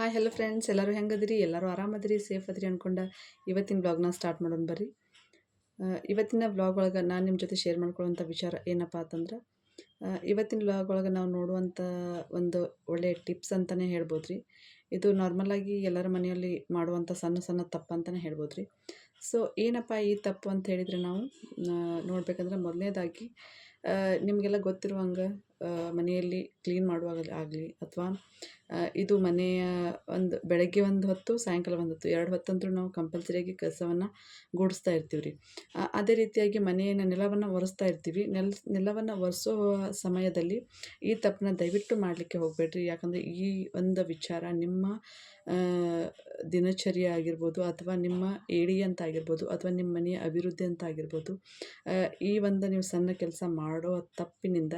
Hi hello friends ಎಲ್ಲರೂ ಹೆಂಗದಿರಿ? ಎಲ್ಲರೂ ಆರಾಮದಿರಿ? Safe ಅದಿರಿ ಅಂದ್ಕೊಂಡು ಇವತ್ತಿನ ಬ್ಲಾಗ್ನ ಸ್ಟಾರ್ಟ್ ಮಾಡೋಣ ಬರ್ರಿ. ಇವತ್ತಿನ ಬ್ಲಾಗ್ ಒಳಗೆ ನಾನು ನಿಮ್ಮ ಜೊತೆ ಶೇರ್ ಮಾಡ್ಕೊಳ್ಳೋಂಥ ವಿಚಾರ ಏನಪ್ಪ ಅಂತಂದ್ರೆ ಇವತ್ತಿನ ಬ್ಲಾಗ್ ಒಳಗೆ ನಾವು ನೋಡುವಂಥ ಒಂದು ಒಳ್ಳೆಯ ಟಿಪ್ಸ್ ಅಂತಲೇ ಹೇಳ್ಬೋದು ರೀ ಇದು ನಾರ್ಮಲಾಗಿ ಎಲ್ಲರ ಮನೆಯಲ್ಲಿ ಮಾಡುವಂಥ ಸಣ್ಣ ಸಣ್ಣ ತಪ್ಪು ಅಂತಲೇ ಹೇಳ್ಬೋದು ರೀ ಸೊ ಏನಪ್ಪ ಈ ತಪ್ಪು ಅಂತ ಹೇಳಿದರೆ ನಾವು ನೋಡಬೇಕಂದ್ರೆ ಮೊದಲನೇದಾಗಿ ನಿಮಗೆಲ್ಲ ಗೊತ್ತಿರುವಂಗೆ ಮನೆಯಲ್ಲಿ ಕ್ಲೀನ್ ಮಾಡುವಾಗ ಆಗಲಿ ಅಥವಾ ಇದು ಮನೆಯ ಒಂದು ಬೆಳಗ್ಗೆ ಒಂದು ಹೊತ್ತು, ಸಾಯಂಕಾಲ ಒಂದು ಹೊತ್ತು, ಎರಡು ಹೊತ್ತಂತೂ ನಾವು ಕಂಪಲ್ಸರಿಯಾಗಿ ಕಸವನ್ನು ಗುಡಿಸ್ತಾ ಇರ್ತೀವಿ ರೀ ಅದೇ ರೀತಿಯಾಗಿ ಮನೆಯ ನೆಲವನ್ನು ಒರೆಸ್ತಾ ಇರ್ತೀವಿ. ನೆಲ, ನೆಲವನ್ನು ಒರೆಸೋ ಸಮಯದಲ್ಲಿ ಈ ತಪ್ಪನ್ನ ದಯವಿಟ್ಟು ಮಾಡಲಿಕ್ಕೆ ಹೋಗಬೇಡ್ರಿ. ಯಾಕಂದರೆ ಈ ಒಂದು ವಿಚಾರ ನಿಮ್ಮ ದಿನಚರಿ ಆಗಿರ್ಬೋದು ಅಥವಾ ನಿಮ್ಮ ಏಡಿ ಅಂತ ಆಗಿರ್ಬೋದು ಅಥವಾ ನಿಮ್ಮ ಮನೆಯ ಅಭಿವೃದ್ಧಿ ಅಂತ ಆಗಿರ್ಬೋದು ಈ ಒಂದು ನೀವು ಸಣ್ಣ ಕೆಲಸ ಮಾಡೋ ತಪ್ಪಿನಿಂದ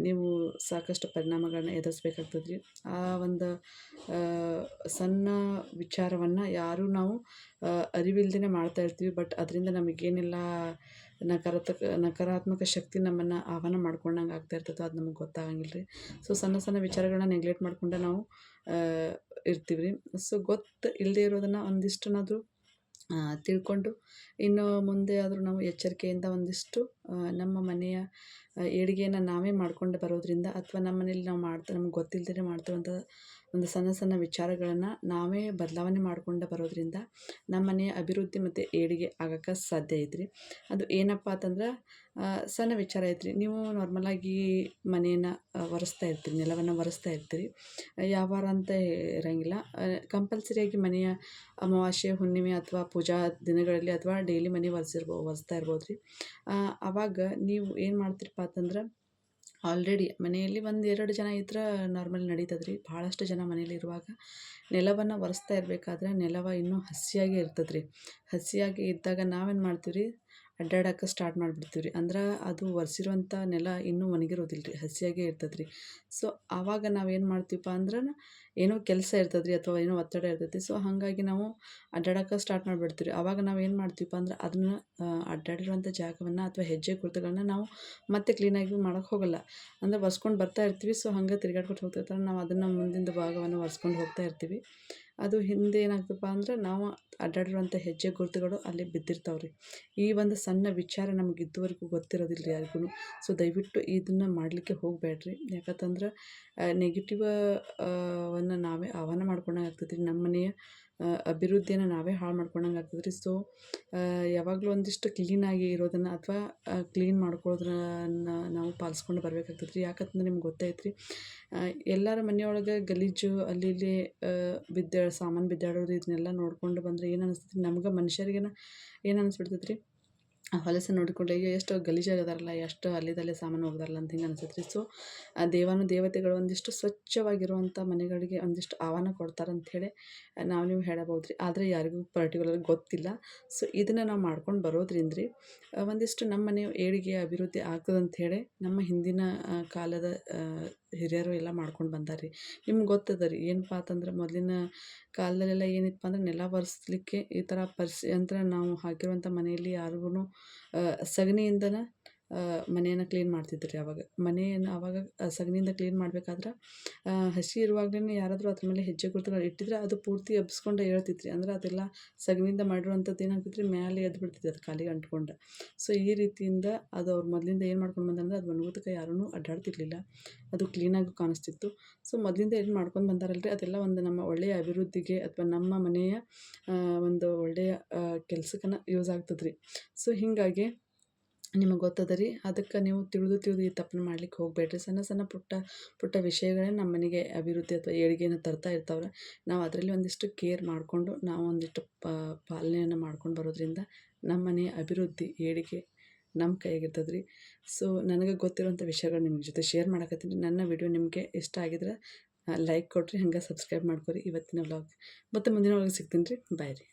ನೀವು ಸಾಕಷ್ಟು ಪರಿಣಾಮಗಳನ್ನ ಎದುರಿಸ್ಬೇಕಾಗ್ತದೆ ರೀ ಆ ಒಂದು ಸಣ್ಣ ವಿಚಾರವನ್ನು ಯಾರೂ ನಾವು ಅರಿವಿಲ್ದೇ ಮಾಡ್ತಾ ಇರ್ತೀವಿ. ಬಟ್ ಅದರಿಂದ ನಮಗೇನೆಲ್ಲ ನಕಾರಾತ್ಮಕ ನಕಾರಾತ್ಮಕ ಶಕ್ತಿ ನಮ್ಮನ್ನು ಆಹ್ವಾನ ಮಾಡ್ಕೊಂಡಂಗೆ ಆಗ್ತಾ ಇರ್ತದೋ ಅದು ನಮಗೆ ಗೊತ್ತಾಗಂಗಿಲ್ಲ ರೀ ಸೊ, ಸಣ್ಣ ಸಣ್ಣ ವಿಚಾರಗಳನ್ನ ನೆಗ್ಲೆಕ್ಟ್ ಮಾಡಿಕೊಂಡು ನಾವು ಇರ್ತೀವಿ ರೀ ಸೊ, ಗೊತ್ತು ಇಲ್ಲದೆ ಇರೋದನ್ನು ಒಂದಿಷ್ಟನಾದರೂ ತಿಳ್ಕೊಂಡು, ಇನ್ನು ಮುಂದೆ ಆದರೂ ನಾವು ಎಚ್ಚರಿಕೆಯಿಂದ ಒಂದಿಷ್ಟು ನಮ್ಮ ಮನೆಯ ಏಡಿಗೆಯನ್ನು ನಾವೇ ಮಾಡ್ಕೊಂಡು ಬರೋದ್ರಿಂದ ಅಥವಾ ನಮ್ಮ ಮನೇಲಿ ನಾವು ಮಾಡ್ತಾ, ನಮ್ಗೆ ಗೊತ್ತಿಲ್ಲದೇ ಮಾಡ್ತಿರುವಂಥ ಒಂದು ಸಣ್ಣ ಸಣ್ಣ ವಿಚಾರಗಳನ್ನು ನಾವೇ ಬದಲಾವಣೆ ಮಾಡಿಕೊಂಡು ಬರೋದ್ರಿಂದ ನಮ್ಮ ಮನೆಯ ಅಭಿವೃದ್ಧಿ ಮತ್ತು ಏಳಿಗೆ ಆಗೋಕ್ಕೆ ಸಾಧ್ಯ ಐತ್ರಿ. ಅದು ಏನಪ್ಪ ಅಂತಂದ್ರೆ ಸಣ್ಣ ವಿಚಾರ ಐತ್ರಿ. ನೀವು ನಾರ್ಮಲಾಗಿ ಮನೆಯನ್ನು ಒರೆಸ್ತಾ ಇರ್ತೀರಿ, ನೆಲವನ್ನು ಒರೆಸ್ತಾ ಇರ್ತೀರಿ. ಯಾವ ವಾರ ಅಂತ ಇರೋಂಗಿಲ್ಲ. ಕಂಪಲ್ಸರಿಯಾಗಿ ಮನೆಯ ಅಮಾವಾಸ್ಯೆ, ಹುಣ್ಣಿಮೆ ಅಥವಾ ಪೂಜಾ ದಿನಗಳಲ್ಲಿ ಅಥವಾ ಡೈಲಿ ಮನೆ ಒರೆಸಿರ್ಬೋ, ಒರೆಸ್ತಾ ಇರ್ಬೋದು ರೀ ಆವಾಗ ನೀವು ಏನು ಮಾಡ್ತೀರಪ್ಪ ಅಂತಂದ್ರೆ ಆಲ್ರೆಡಿ ಮನೆಯಲ್ಲಿ ಒಂದು ಎರಡು ಜನ ಇದ್ರೆ ನಾರ್ಮಲ್ ನಡೀತದೆ ರೀ ಭಾಳಷ್ಟು ಜನ ಮನೇಲಿ ಇರುವಾಗ ನೆಲವನ್ನು ಒರೆಸ್ತಾ ಇರಬೇಕಾದ್ರೆ ನೆಲವ ಇನ್ನೂ ಹಸಿಯಾಗೇ ಇರ್ತದೆ ರೀ ಹಸಿಯಾಗಿ ಇದ್ದಾಗ ನಾವೇನು ಮಾಡ್ತೀವಿ ರೀ ಅಡ್ಡಾಡಕ್ಕೆ ಸ್ಟಾರ್ಟ್ ಮಾಡಿಬಿಡ್ತೀವಿ ರೀ ಅಂದ್ರೆ ಅದು ಒರೆಸಿರುವಂಥ ನೆಲ ಇನ್ನೂ ಒಣಗಿರೋದಿಲ್ಲ ರೀ ಹಸಿಯಾಗೇ ಇರ್ತದೆ ರೀ ಸೊ ಆವಾಗ ಏನು ಮಾಡ್ತೀವಪ್ಪ ಅಂದ್ರೆ ಏನೋ ಕೆಲಸ ಇರ್ತದೆ ರೀ ಅಥವಾ ಏನೋ ಒತ್ತಡ ಇರ್ತೈತಿ. ಸೊ ಹಾಗಾಗಿ ನಾವು ಅಡ್ಡಾಡಕ್ಕೆ ಸ್ಟಾರ್ಟ್ ಮಾಡಿಬಿಡ್ತೀವಿ ರೀ ಆವಾಗ ನಾವು ಏನು ಮಾಡ್ತೀವಪ್ಪ ಅಂದ್ರೆ ಅದನ್ನ ಅಡ್ಡಾಡಿರುವಂಥ ಜಾಗವನ್ನು ಅಥವಾ ಹೆಜ್ಜೆ ಗುರುತುಗಳನ್ನ ನಾವು ಮತ್ತೆ ಕ್ಲೀನಾಗಿ ಮಾಡೋಕ್ಕೆ ಹೋಗಲ್ಲ. ಅಂದರೆ ಒರೆಸ್ಕೊಂಡು ಬರ್ತಾ ಇರ್ತೀವಿ. ಸೊ ಹಂಗೆ ತಿರ್ಗಾಡ್ಕೊಂಡು ಹೋಗ್ತಿರ್ತಾರೆ ನಾವು ಅದನ್ನು ಮುಂದಿನ ಭಾಗವನ್ನು ಒರೆಸ್ಕೊಂಡು ಹೋಗ್ತಾ ಇರ್ತೀವಿ. ಅದು ಹಿಂದೆ ಏನಾಗ್ತಪ್ಪ ಅಂದ್ರೆ ನಾವು ಅಡ್ಡಾಡಿರುವಂಥ ಹೆಜ್ಜೆ ಗುರುತುಗಳು ಅಲ್ಲಿ ಬಿದ್ದಿರ್ತಾವೆ ರೀ ಈ ಒಂದು ಸಣ್ಣ ವಿಚಾರ ನಮ್ಗೆ ಇದುವರೆಗೂ ಗೊತ್ತಿರೋದಿಲ್ಲ ರೀ ಯಾರಿಗೂ ಸೊ ದಯವಿಟ್ಟು ಇದನ್ನು ಮಾಡಲಿಕ್ಕೆ ಹೋಗಬೇಡ್ರಿ. ಯಾಕಂತಂದ್ರೆ ನೆಗೆಟಿವ್ ವನ್ನು ನಾವೇ ಆಹ್ವಾನ ಮಾಡ್ಕೊಂಡಂಗೆ ಆಗ್ತೈತೆ ನಮ್ಮ ಮನೆಯ ಅಭಿವೃದ್ಧಿಯನ್ನು ನಾವೇ ಹಾಳು ಮಾಡ್ಕೊಂಡಂಗೆ ರೀ ಸೊ ಯಾವಾಗಲೂ ಒಂದಿಷ್ಟು ಕ್ಲೀನಾಗಿ ಇರೋದನ್ನು ಅಥವಾ ಕ್ಲೀನ್ ಮಾಡ್ಕೊಳ್ಳೋದನ್ನ ನಾವು ಪಾಲಿಸ್ಕೊಂಡು ಬರಬೇಕಾಗ್ತದ್ರಿ. ರೀ ಯಾಕಂತಂದ್ರೆ ನಿಮ್ಗೆ ಗೊತ್ತೈತೆ ರೀ ಎಲ್ಲರ ಮನೆಯೊಳಗೆ ಗಲೀಜು, ಅಲ್ಲಿ ಇಲ್ಲಿ ಬಿದ್ದ ಸಾಮಾನು ಬಿದ್ದಾಡೋದು ಇದನ್ನೆಲ್ಲ ನೋಡ್ಕೊಂಡು ಬಂದರೆ ಏನು ಅನಿಸ್ತೈತಿ ನಮ್ಗೆ ಮನುಷ್ಯರಿಗೇನ ಏನು ಅನಿಸ್ಬಿಡ್ತೈತೆ ರೀ ಆ ಹೊಲಸು ನೋಡಿಕೊಂಡ್ರೆ ಅಯ್ಯೋ ಎಷ್ಟು ಗಲೀಜಾಗದಾರಲ್ಲ, ಎಷ್ಟು ಅಲ್ಲಿದಲ್ಲೇ ಸಾಮಾನು ಹೋಗ್ದಾರಲ್ಲ ಅಂತ ಹಿಂಗೆ ಅನ್ಸುತ್ತೆ ರೀ ಸೊ ಆ ದೇವಾನು ದೇವತೆಗಳು ಒಂದಿಷ್ಟು ಸ್ವಚ್ಛವಾಗಿರುವಂಥ ಮನೆಗಳಿಗೆ ಒಂದಿಷ್ಟು ಆಹ್ವಾನ ಕೊಡ್ತಾರೆ ಅಂಥೇಳಿ ನಾವು ನೀವು ಹೇಳಬಹುದು ರೀ ಆದರೆ ಯಾರಿಗೂ ಪರ್ಟಿಕ್ಯುಲರ್ ಗೊತ್ತಿಲ್ಲ. ಸೊ ಇದನ್ನು ನಾವು ಮಾಡ್ಕೊಂಡು ಬರೋದ್ರಿಂದ ರೀ ಒಂದಿಷ್ಟು ನಮ್ಮ ಮನೆ ಏಳಿಗೆ ಅಭಿವೃದ್ಧಿ ಆಗ್ತದಂಥೇಳಿ ನಮ್ಮ ಹಿಂದಿನ ಕಾಲದ ಹಿರಿಯರು ಎಲ್ಲ ಮಾಡ್ಕೊಂಡು ಬಂದಾರೆ ರೀ ನಿಮ್ಗೆ ಗೊತ್ತದ ರೀ ಏನಪ್ಪ ಅಂತಂದ್ರೆ ಮೊದಲಿನ ಕಾಲದಲ್ಲೆಲ್ಲ ಏನಿತ್ತಪ್ಪ ಅಂದ್ರೆ ನೆಲ ಒರೆಸ್ಲಿಕ್ಕೆ ಈ ಥರ ಪರಿಸಿ, ಯಂತ್ರ ನಾವು ಹಾಕಿರುವಂಥ ಮನೆಯಲ್ಲಿ ಯಾರಿಗೂ ಸಗಣಿಯಿಂದನ ಮನೆಯನ್ನು ಕ್ಲೀನ್ ಮಾಡ್ತಿದ್ರು ರೀ ಅವಾಗ. ಮನೆಯನ್ನು ಅವಾಗ ಸಗಣಿಯಿಂದ ಕ್ಲೀನ್ ಮಾಡ್ಬೇಕಾದ್ರೆ ಹಸಿ ಇರುವಾಗಲೇ ಯಾರಾದರೂ ಅದ್ರ ಮೇಲೆ ಹೆಜ್ಜೆ ಗುರುತುಗಳು ಇಟ್ಟಿದ್ರೆ ಅದು ಪೂರ್ತಿ ಎಬ್ಸ್ಕೊಂಡು ಹೇಳ್ತಿತ್ತು ರೀ ಅಂದ್ರೆ ಅದೆಲ್ಲ ಸಗಣಿಯಿಂದ ಮಾಡಿರುವಂಥದ್ದು ಏನಾಗ್ತಿತ್ತು ರೀ ಮೇಲೆ ಎದ್ದು ಬಿಡ್ತಿತ್ತು ಅದು ಕಾಲಿಗೆ ಅಂಟ್ಕೊಂಡು. ಸೊ ಈ ರೀತಿಯಿಂದ ಅದು ಅವ್ರು ಮೊದಲಿಂದ ಏನು ಮಾಡ್ಕೊಂಡು ಬಂದಂದ್ರೆ ಅದು ಒಣಗೋದಕ್ಕೆ ಯಾರೂ ಅಡ್ಡಾಡ್ತಿರ್ಲಿಲ್ಲ. ಅದು ಕ್ಲೀನಾಗಿ ಕಾಣಿಸ್ತಿತ್ತು. ಸೊ ಮೊದಲಿಂದ ಏನು ಮಾಡ್ಕೊಂಡು ಬಂದಾರಲ್ರಿ? ಅದೆಲ್ಲ ಒಂದು ನಮ್ಮ ಒಳ್ಳೆಯ ಅಭಿವೃದ್ಧಿಗೆ ಅಥವಾ ನಮ್ಮ ಮನೆಯ ಒಂದು ಒಳ್ಳೆಯ ಕೆಲಸಕ್ಕನ ಯೂಸ್ ಆಗ್ತದ್ರಿ. ಸೊ ಹೀಗಾಗಿ ನಿಮಗೆ ಗೊತ್ತದ ರೀ ಅದಕ್ಕೆ ನೀವು ತಿಳಿದು ತಿಳಿದು ಈ ತಪ್ಪನ್ನ ಮಾಡ್ಲಿಕ್ಕೆ ಹೋಗಬೇಡ್ರಿ. ಸಣ್ಣ ಸಣ್ಣ ಪುಟ್ಟ ಪುಟ್ಟ ವಿಷಯಗಳೇ ನಮ್ಮ ಮನೆಗೆ ಅಭಿವೃದ್ಧಿ ಅಥವಾ ಏಳಿಗೆಯನ್ನು ತರ್ತಾ ಇರ್ತಾವ್ರೆ. ನಾವು ಅದರಲ್ಲಿ ಒಂದಿಷ್ಟು ಕೇರ್ ಮಾಡಿಕೊಂಡು, ನಾವು ಒಂದಿಷ್ಟು ಪಾಲನೆಯನ್ನು ಮಾಡ್ಕೊಂಡು ಬರೋದ್ರಿಂದ ನಮ್ಮ ಮನೆಯ ಅಭಿವೃದ್ಧಿ, ಏಳಿಗೆ ನಮ್ಮ ಕೈಯಾಗಿರ್ತದೆ ರೀ ಸೊ ನನಗೆ ಗೊತ್ತಿರುವಂಥ ವಿಷಯಗಳು ನಿಮ್ಮ ಜೊತೆ ಶೇರ್ ಮಾಡಕತ್ತೀನಿ. ನನ್ನ ವಿಡಿಯೋ ನಿಮಗೆ ಇಷ್ಟ ಆಗಿದ್ರೆ ಲೈಕ್ ಕೊಡಿರಿ ಹಂಗೆ ಸಬ್ಸ್ಕ್ರೈಬ್ ಮಾಡ್ಕೊರಿ. ಇವತ್ತಿನ ವ್ಲಾಗ್ ಮತ್ತು ಮುಂದಿನ ವ್ಲಾಗ್ ಸಿಗ್ತೀನಿ ರೀ. ಬಾಯ್ ರೀ.